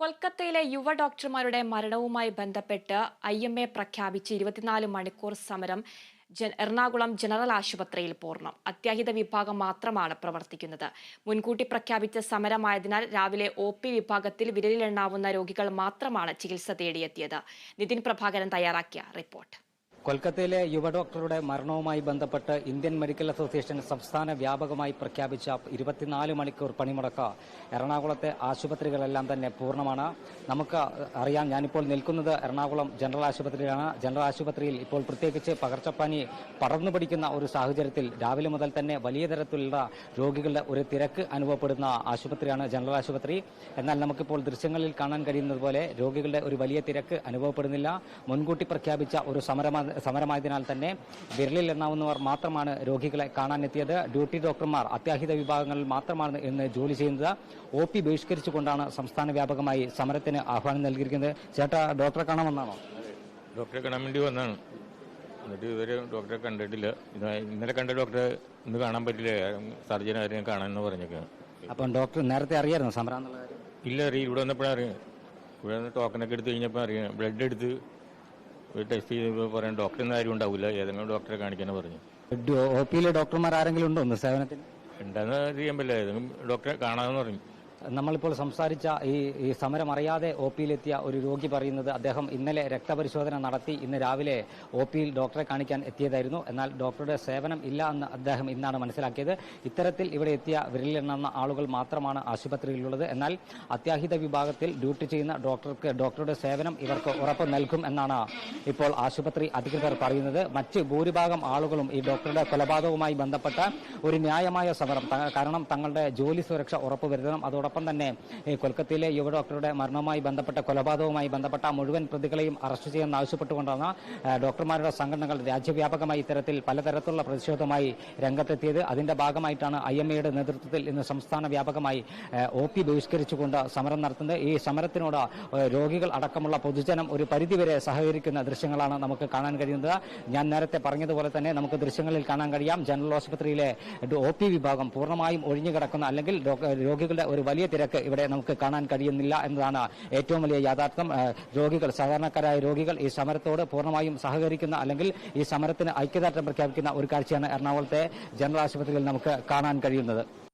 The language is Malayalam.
കൊൽക്കത്തയിലെ യുവ ഡോക്ടർമാരുടെ മരണവുമായി ബന്ധപ്പെട്ട് ഐ എം എ പ്രഖ്യാപിച്ച് ഇരുപത്തിനാല് മണിക്കൂർ സമരം എറണാകുളം ജനറൽ ആശുപത്രിയിൽ പൂർണം. അത്യാഹിത വിഭാഗം മാത്രമാണ് പ്രവർത്തിക്കുന്നത്. മുൻകൂട്ടി പ്രഖ്യാപിച്ച സമരമായതിനാൽ രാവിലെ ഒ പി വിഭാഗത്തിൽ വിരലിലെണ്ണാവുന്ന രോഗികൾ മാത്രമാണ് ചികിത്സ തേടിയെത്തിയത്. നിതിൻ പ്രഭാകരൻ തയ്യാറാക്കിയ റിപ്പോർട്ട്. കൊൽക്കത്തയിലെ യുവ ഡോക്ടറുടെ മരണവുമായി ബന്ധപ്പെട്ട് ഇന്ത്യൻ മെഡിക്കൽ അസോസിയേഷൻ സംസ്ഥാന വ്യാപകമായി പ്രഖ്യാപിച്ച ഇരുപത്തിനാല് മണിക്കൂർ പണിമുടക്ക് എറണാകുളത്തെ ആശുപത്രികളെല്ലാം തന്നെ പൂർണമാണ്. നമുക്ക് അറിയാം ഞാനിപ്പോൾ നിൽക്കുന്നത് എറണാകുളം ജനറൽ ആശുപത്രിയിലാണ്. ജനറൽ ആശുപത്രിയിൽ ഇപ്പോൾ പ്രത്യേകിച്ച് പകർച്ചപ്പനി പടർന്നു പിടിക്കുന്ന ഒരു സാഹചര്യത്തിൽ രാവിലെ മുതൽ തന്നെ വലിയ തരത്തിലുള്ള രോഗികളുടെ ഒരു തിരക്ക് അനുഭവപ്പെടുന്ന ആശുപത്രിയാണ് ജനറൽ ആശുപത്രി. എന്നാൽ നമുക്കിപ്പോൾ ദൃശ്യങ്ങളിൽ കാണാൻ കഴിയുന്നത് പോലെ രോഗികളുടെ ഒരു വലിയ തിരക്ക് അനുഭവപ്പെടുന്നില്ല. മുൻകൂട്ടി പ്രഖ്യാപിച്ച ഒരു സമരമാ സമരമായതിനാൽ തന്നെ വിരലിൽ എണ്ണാവുന്നവർ മാത്രമാണ് രോഗികളെ കാണാനെത്തിയത്. ഡ്യൂട്ടി ഡോക്ടർമാർ അത്യാഹിത വിഭാഗങ്ങളിൽ മാത്രമാണ് ഇന്ന് ജോലി ചെയ്യുന്നത്. ഒ പി ബഹിഷ്കരിച്ചുകൊണ്ടാണ് സംസ്ഥാന വ്യാപകമായി സമരത്തിന് ആഹ്വാനം നൽകിയിരിക്കുന്നത്. ചേട്ടാ ഡോക്ടറെ കാണാമെന്നാണോ ഡോക്ടറെ കാണാൻ വേണ്ടി വന്നാണ്. എന്നിട്ട് ഇവരെ ഡോക്ടറെ കണ്ടിട്ടില്ല. ഇന്നലെ കണ്ട ഡോക്ടറെ ഇന്ന് കാണാൻ പറ്റില്ല. സർജൻ ആരെയും കാണാമെന്ന് പറഞ്ഞേക്കാണ് അപ്പം ഡോക്ടർ നേരത്തെ അറിയായിരുന്നു സമരം എന്നുള്ള കാര്യം? ഇല്ല അറിയാം ഇവിടെ വന്നപ്പോഴാണ് അറിയാം ഇവിടെ ടോക്കനൊക്കെ എടുത്ത് കഴിഞ്ഞപ്പോൾ അറിയാം. ബ്ലഡ് എടുത്ത് ടെസ്റ്റ് ചെയ്തപ്പോൾ പറയാൻ ഡോക്ടറിന് ആരും ഉണ്ടാവില്ല ഏതെങ്കിലും ഡോക്ടറെ കാണിക്കാൻ പറഞ്ഞു. ഒ പിയിലെ ഡോക്ടർമാർ ആരെങ്കിലും ഉണ്ടോ ഒന്ന് സേവനത്തിന്? ഉണ്ടെന്ന് അറിയാൻ പറ്റില്ല. ഏതെങ്കിലും ഡോക്ടറെ കാണാമെന്ന് പറഞ്ഞു. നമ്മളിപ്പോൾ സംസാരിച്ച ഈ ഈ സമരം അറിയാതെ ഒ പിയിലെത്തിയ ഒരു രോഗി പറയുന്നത് അദ്ദേഹം ഇന്നലെ രക്തപരിശോധന നടത്തി ഇന്ന് രാവിലെ ഒ പിയിൽ ഡോക്ടറെ കാണിക്കാൻ എത്തിയതായിരുന്നു. എന്നാൽ ഡോക്ടറുടെ സേവനം ഇല്ല എന്ന് അദ്ദേഹം ഇന്നാണ് മനസ്സിലാക്കിയത്. ഇത്തരത്തിൽ ഇവിടെ എത്തിയ വിരലിലെണ്ണുന്ന ആളുകൾ മാത്രമാണ് ആശുപത്രിയിലുള്ളത്. എന്നാൽ അത്യാഹിത വിഭാഗത്തിൽ ഡ്യൂട്ടി ചെയ്യുന്ന ഡോക്ടർക്ക് ഡോക്ടറുടെ സേവനം ഇവർക്ക് ഉറപ്പ് നൽകും എന്നാണ് ഇപ്പോൾ ആശുപത്രി അധികൃതർ പറയുന്നത്. മറ്റ് ഭൂരിഭാഗം ആളുകളും ഈ ഡോക്ടറുടെ കൊലപാതകവുമായി ബന്ധപ്പെട്ട ഒരു ന്യായമായ സമരം കാരണം തങ്ങളുടെ ജോലി സുരക്ഷ ഉറപ്പുവരുത്തണം. അതോടൊപ്പം തന്നെ കൊൽക്കത്തയിലെ യുവ ഡോക്ടറുടെ മരണവുമായി ബന്ധപ്പെട്ട കൊലപാതകവുമായി ബന്ധപ്പെട്ട മുഴുവൻ പ്രതികളെയും അറസ്റ്റ് ചെയ്യാൻ ആവശ്യപ്പെട്ടുകൊണ്ടാണ് ഡോക്ടർമാരുടെ സംഘടനകൾ രാജ്യവ്യാപകമായി ഇത്തരത്തിൽ പലതരത്തിലുള്ള പ്രതിഷേധവുമായി രംഗത്തെത്തിയത്. അതിന്റെ ഭാഗമായിട്ടാണ് ഐ എം എയുടെ നേതൃത്വത്തിൽ ഇന്ന് സംസ്ഥാന വ്യാപകമായി ഒ പി ബഹിഷ്കരിച്ചുകൊണ്ട് സമരം നടത്തുന്നത്. ഈ സമരത്തിനോട് രോഗികൾ അടക്കമുള്ള പൊതുജനം ഒരു പരിധിവരെ സഹകരിക്കുന്ന ദൃശ്യങ്ങളാണ് നമുക്ക് കാണാൻ കഴിയുന്നത്. ഞാൻ നേരത്തെ പറഞ്ഞതുപോലെ തന്നെ നമുക്ക് ദൃശ്യങ്ങളിൽ കാണാൻ കഴിയാം. ജനറൽ ആശുപത്രിയിലെ ഒ പി വിഭാഗം പൂർണമായും ഒഴിഞ്ഞുകിടക്കുന്ന അല്ലെങ്കിൽ രോഗികളുടെ ഒരു വലിയ തിരക്ക് ഇവിടെ നമുക്ക് കാണാൻ കഴിയുന്നില്ല എന്നതാണ് ഏറ്റവും വലിയ യാഥാർത്ഥ്യം. രോഗികൾ സാധാരണക്കാരായ രോഗികൾ ഈ സമരത്തോട് പൂർണമായും സഹകരിക്കുന്ന അല്ലെങ്കിൽ ഈ സമരത്തിന് ഐക്യദാർഢ്യം പ്രഖ്യാപിക്കുന്ന ഒരു കാഴ്ചയാണ് എറണാകുളത്തെ ജനറൽ ആശുപത്രിയിൽ നമുക്ക് കാണാൻ കഴിയുന്നത്.